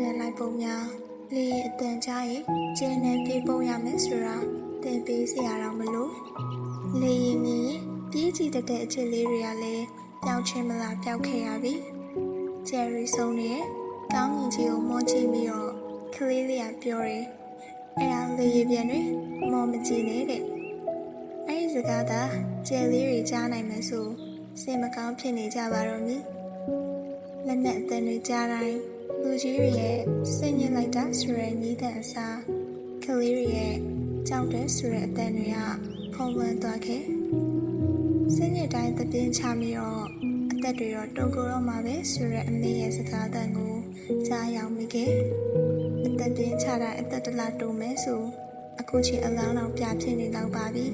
မြန်လိုက်ပုံများလေရင်အတန်ကြားရင်ကျင်းနေပြေးပုံရမယ်ဆိုတာသင်ပေးစရာတော့မလို့လေရင်မြင်ရင်ပြေးကြည့်တတ်တဲ့အချက်လေးတွေကလည်းပျောက်ချင်းမလားပျောက်ခဲ့ရပြီဂျယ်ရီဆုံးနဲ့ကောင်းကင်ကြီးကိုမောကြည့်ပြီးတော့ကလေးလေးကပြောတယ်အဲ့ဒါလေရင်ပြန်တွေမောမကြည့်နဲ့တဲ့အဲ့ဒီစကားသာဂျယ်လေးတွေကြားနိုင်မယ်ဆိုစိတ်မကောင်းဖြစ်နေကြပါတော့မည် လက်နဲ့အတန်တွေကြားတိုင်းလူကြီးတွေရဲ့စိတ်ညစ်လိုက်တာဆိုရဲညီးတဲ့အစားကလေးတွေရဲ့ကြောက်တဲ့ဆိုရဲအတန်တွေကဖုံးလွှမ်းသွားခဲ့စိတ်ညစ်တိုင်းသပင်းချပြီးတော့အသက်တွေတော့တုန်ကိုတော့မှာပဲဆိုရဲအမေရဲ့စကားအတန်ကိုကြားရောက်မိခဲ့အသက်ပြင်းချတာအသက်တလားတုံမဲဆိုအခုချိန်အလောင်းအောင်ပြဖြစ်နေတော့ပါပြီ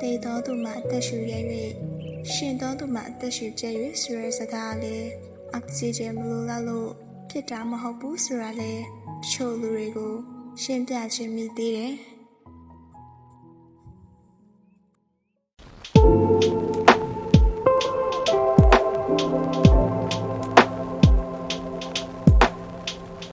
တေတော်သူမှအသက်ရှူရ၍ရှင်တော်သူမှအသက်ရှူကျဲ၍ဆိုရဲစကားလေး အောက်ဆီဂျင်မလိုလောက်လို့ဖြစ်တာမဟုတ်ဘူးဆိုတာလေတချို့လူတွေကို ရှင်းပြခြင်းမိသေးတယ်